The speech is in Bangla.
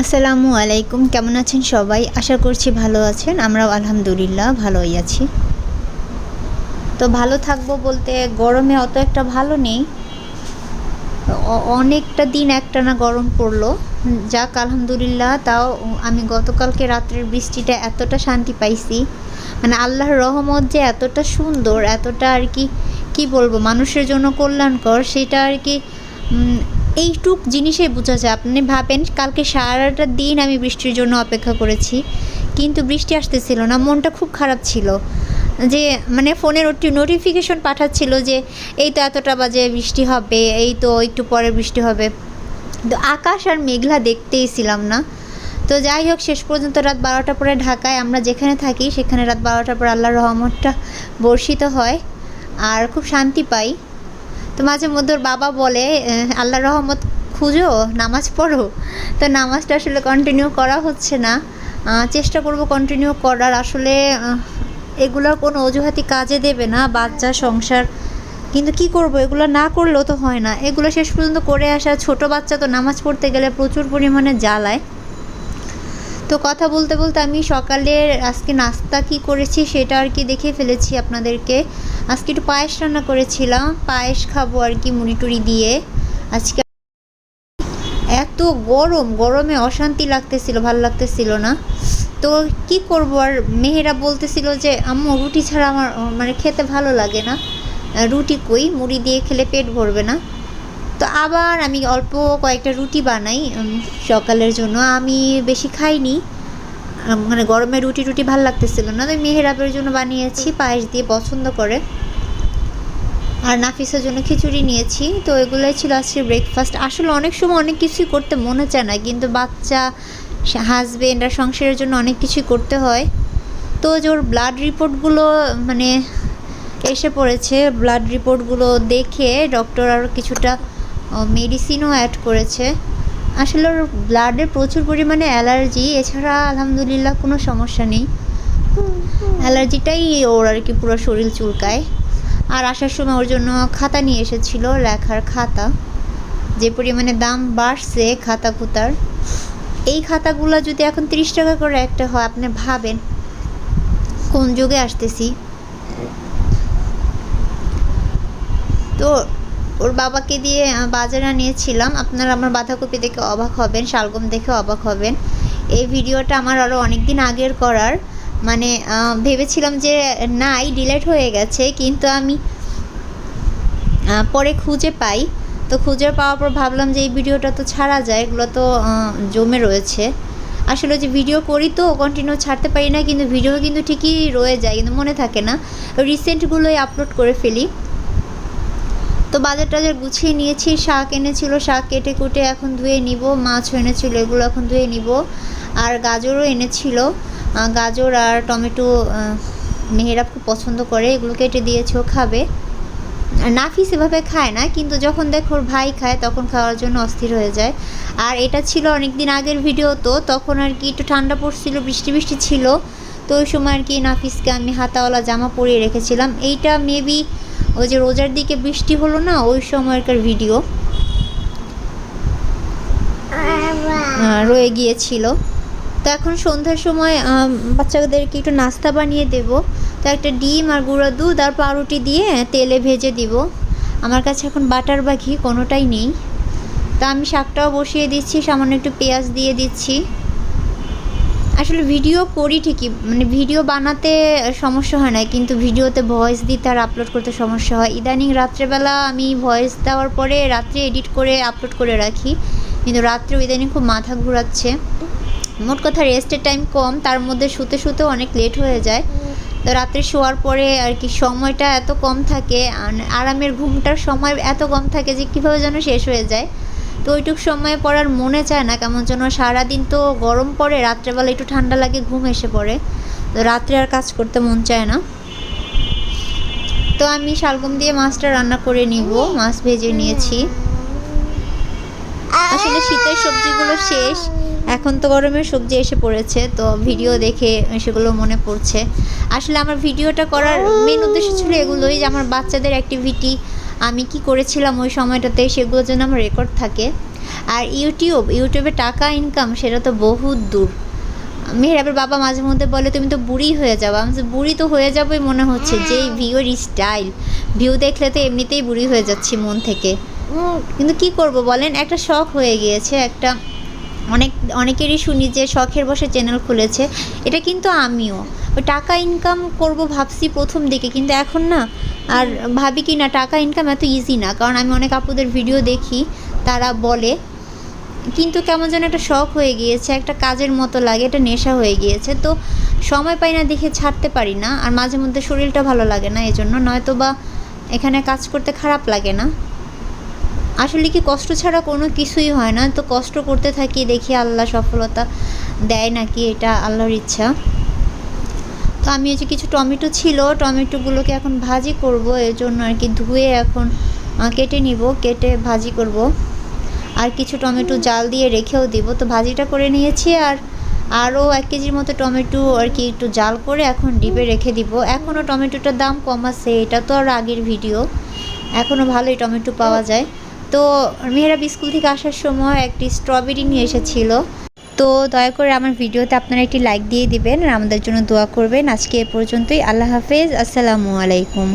আসসালামু আলাইকুম, কেমন আছেন সবাই? আশা করছি ভালো আছেন, আমরাও আলহামদুলিল্লাহ ভালোই আছি। তো ভালো থাকব বলতে গরমে অত একটা ভালো নেই। অনেকটা দিন একটানা গরম পড়ল। যাক, আলহামদুলিল্লাহ, তাও আমি গতকালকে রাত্রের বৃষ্টিটা এতটা শান্তি পাইছি। মানে আল্লাহর রহমত যে এতটা সুন্দর, এতটা আর কি কি বলব, মানুষের জন্য কল্যাণকর, সেটা আর কি এইটুক জিনিসে বোঝা যায়। আপনি ভাবেন, কালকে সারাটা দিন আমি বৃষ্টির জন্য অপেক্ষা করেছি, কিন্তু বৃষ্টি আসতেছিল না, মনটা খুব খারাপ ছিল। যে মানে ফোনের নোটিফিকেশন পাঠাচ্ছিল যে, এই তো এতটা বাজে বৃষ্টি হবে, এই তো একটু পরে বৃষ্টি হবে। তো আকাশ আর মেঘলা দেখতেই ছিলাম না। তো যাই হোক, শেষ পর্যন্ত রাত বারোটা পরে ঢাকায় আমরা যেখানে থাকি, সেখানে রাত বারোটার পর আল্লাহর রহমতটা বর্ষিত হয়, আর খুব শান্তি পাই। তো মাঝে মধ্যে ওর বাবা বলে আহ, আল্লাহর রহমত খুঁজো নামাজ পড়ো। তো নামাজটা আসলে কন্টিনিউ করা হচ্ছে না। চেষ্টা করব কন্টিনিউ করার। আসলে এগুলোর কোনো অজুহাতি কাজে দেবে না বাচ্চা সংসার। কিন্তু কি করব? এগুলো না করলেও তো হয় না। এগুলো শেষ পর্যন্ত করে আসা ছোট বাচ্চা তো নামাজ পড়তে গেলে প্রচুর পরিমাণে জ্বালায়। তো কথা বলতে বলতে আমি সকালের আজকে নাস্তা কি করেছি সেটা আর কি দেখে ফেলেছি আপনাদেরকে। আজকে একটু পায়েস রান্না করেছিলাম, পায়েস খাব আর কি মুড়ি টুড়ি দিয়ে। আজকে এত গরম, গরমে অশান্তি লাগতেছিল, ভালো লাগতেছিল না। তো কি করব আর মেহেরা বলতেছিল যে, আম্মু, রুটি ছাড়া আমার মানে খেতে ভালো লাগে না। রুটি কই? মুড়ি দিয়ে খেলে পেট ভরবে না। তো আবার আমি অল্প কয়েকটা রুটি বানাই সকালের জন্য। আমি বেশি খাইনি। মানে গরমে রুটি রুটি ভালো লাগতেছিল না তো মেহেরাবের জন্য বানিয়েছি, পায়েস দিয়ে পছন্দ করে। আর নাফিসের জন্য খিচুড়ি নিয়েছি। তো এগুলোই ছিল আজকে ব্রেকফাস্ট আসলে অনেক সময় অনেক কিছুই করতে মনে চায় না, কিন্তু বাচ্চা হাজবেন্ড আর সংসারের জন্য অনেক কিছুই করতে হয়। তো যে ওর ব্লাড রিপোর্টগুলো মানে এসে পড়েছে ব্লাড রিপোর্টগুলো দেখে ডক্টর আর কিছুটা মেডিসিনও অ্যাড করেছে। আসলে ওর ব্লাডে প্রচুর পরিমাণে অ্যালার্জি এছাড়া আলহামদুলিল্লাহ কোনো সমস্যা নেই। অ্যালার্জিটাই ওর আর কি পুরো শরীর চুলকায়। আর আসার সময় ওর জন্য খাতা নিয়ে এসেছিল, লেখার খাতা। যে পরিমাণে দাম বাড়ছে খাতা কুতার এই খাতাগুলো যদি এখন তিরিশ টাকা করে একটা হয়, আপনি ভাবেন কোন যুগে আসতেছি। তো ওর বাবাকে দিয়ে বাজারে নিয়েছিলাম আপনারা আমার বাঁধাকপি দেখে অবাক হবেন, শালগম দেখে অবাক হবেন। এই ভিডিওটা আমার আরও অনেক দিন আগের করার। মানে ভেবেছিলাম যে নাই, ডিলেট হয়ে গেছে, কিন্তু আমি পরে খুঁজে পাই। তো খুঁজে পাওয়ার পর ভাবলাম যে এই ভিডিওটা তো ছাড়া যায়, এগুলো তো জমে রয়েছে। আসলে যে ভিডিও করি তো কন্টিনিউ ছাড়তে পারি না, কিন্তু ভিডিও কিন্তু ঠিকই রয়ে যায়, কিন্তু মনে থাকে না। রিসেন্টগুলোই আপলোড করে ফেলি। তো বাজার টাজার গুছিয়ে নিয়েছি শাক এনেছিল শাক কেটে কুটে এখন ধুয়ে নিব মাছ এনেছিল এগুলো এখন ধুয়ে নিব আর গাজরও এনেছিল। গাজর আর টমেটো আহ, মেহেরা খুব পছন্দ করে এগুলো কেটে দিয়েছে ও খাবে। আর নাফিস এভাবে খায় না কিন্তু যখন দেখো ওর ভাই খায় তখন খাওয়ার জন্য অস্থির হয়ে যায়। আর এটা ছিল অনেক দিন আগের ভিডিও তো তখন আর কি একটু ঠান্ডা পড়ছিল বৃষ্টি বৃষ্টি ছিল তো ওই সময় আর কি নাফিসকে আমি হাতাওয়ালা জামা পরিয়ে রেখেছিলাম। এইটা মেবি ওই যে রোজার দিকে বৃষ্টি হলো না, ওই সময়কার ভিডিও রয়ে গিয়েছিল। তো এখন সন্ধ্যার সময় বাচ্চাদেরকে একটু নাস্তা বানিয়ে দেব। তো একটা ডিম আর গুঁড়ো দুধ আর পাউরুটি দিয়ে তেলে ভেজে দিব। আমার কাছে এখন বাটার বা ঘি কোনোটাই নেই। তা আমি শাকটাও বসিয়ে দিচ্ছি, সামান্য একটু পেঁয়াজ দিয়ে দিচ্ছি। আসলে ভিডিও করি ঠিকই মানে ভিডিও বানাতে সমস্যা হয় না, কিন্তু ভিডিওতে ভয়েস দিতে আর আপলোড করতে সমস্যা হয়। ইদানিং রাত্রেবেলা আমি ভয়েস দেওয়ার পরে রাত্রে এডিট করে আপলোড করে রাখি, কিন্তু রাত্রেও ইদানিং খুব মাথা ঘোরাচ্ছে। মোট কথা রেস্টের টাইম কম, তার মধ্যে শুতে শুতেও অনেক লেট হয়ে যায়। তো রাত্রে শোয়ার পরে আর কি সময়টা এত কম থাকে, আর আরামের ঘুমটার সময় এত কম থাকে যে কীভাবে যেন শেষ হয়ে যায়। তো ওইটুক সময় পড়ার মনে চায় না, কেমন যেন সারাদিন তো গরম পড়ে, রাত্রেবেলা একটু ঠান্ডা লাগে, ঘুম এসে পড়ে। তো রাত্রে আর কাজ করতে মন চায় না। তো আমি শালগম দিয়ে মাছটা রান্না করে নিব, মাছ ভেজে নিয়েছি। আসলে শীতের সবজিগুলো শেষ, এখন তো গরমের সবজি এসে পড়েছে, তো ভিডিও দেখে সেগুলো মনে পড়ছে। আসলে আমার ভিডিওটা করার মেন উদ্দেশ্য ছিল এগুলোই যে আমার বাচ্চাদের অ্যাক্টিভিটি আমি কি করেছিলাম ওই সময়টাতে সেগুলো যেন আমার রেকর্ড থাকে। আর ইউটিউব ইউটিউবে টাকা ইনকাম সেটা তো বহুত দূর। মেহরাবের বাবা মাঝে মধ্যে বলে তুমি তো বুড়ি হয়ে যাব আমি বুড়ি তো হয়ে যাবোই মনে হচ্ছে যে ভিউর স্টাইল ভিউ দেখলে তো এমনিতেই বুড়ি হয়ে যাচ্ছি মন থেকে। কিন্তু কি করব বলেন? একটা শখ হয়ে গিয়েছে একটা অনেক, অনেকেরই শুনি যে শখের বসে চ্যানেল খুলেছে। এটা কিন্তু আমিও। টাকা ইনকাম করব ভাবছি প্রথম দিকে, কিন্তু এখন না, আর ভাবি কি না, টাকা ইনকাম এত ইজি না, কারণ আমি অনেক আপুদের ভিডিও দেখি, তারা বলে। কিন্তু কেমন যেন একটা শখ হয়ে গিয়েছে, একটা কাজের মতো লাগে এটা নেশা হয়ে গিয়েছে। তো সময় পাই না, দেখে ছাড়তে পারি না, আর মাঝে মধ্যে শরীরটা ভালো লাগে না এই জন্য নয়তো বা এখানে কাজ করতে খারাপ লাগে না। আসলে কি কষ্ট ছাড়া কোনো কিছুই হয় না। তো কষ্ট করতে থাকি, দেখি আল্লাহ সফলতা দেয় নাকি এটা আল্লাহর ইচ্ছা। তো আমি এই যে কিছু টমেটো ছিল, টমেটোগুলোকে এখন ভাজি করব এর জন্য আর কি ধুয়ে এখন কেটে নিব, কেটে ভাজি করব। আর কিছু টমেটো জাল দিয়ে রেখেও দিব। তো ভাজিটা করে নিয়েছি আর আরও এক কেজির মতো টমেটো আর কি একটু জাল করে এখন ডিপে রেখে দিব। এখনও টমেটোটার দাম কম আছে, এটা তো আর আগের ভিডিও। এখনও ভালোই টমেটো পাওয়া যায়। তো মেহরাব স্কুল থেকে আসার সময় একটি স্ট্রবেরি নিয়ে এসেছিল। তো দয়া করে আমার ভিডিওতে আপনারা একটি লাইক দিয়ে দিবেন আর আমাদের জন্য দোয়া করবেন। আজকে এ পর্যন্তই। আল্লাহ হাফেজ। আসসালামু আলাইকুম.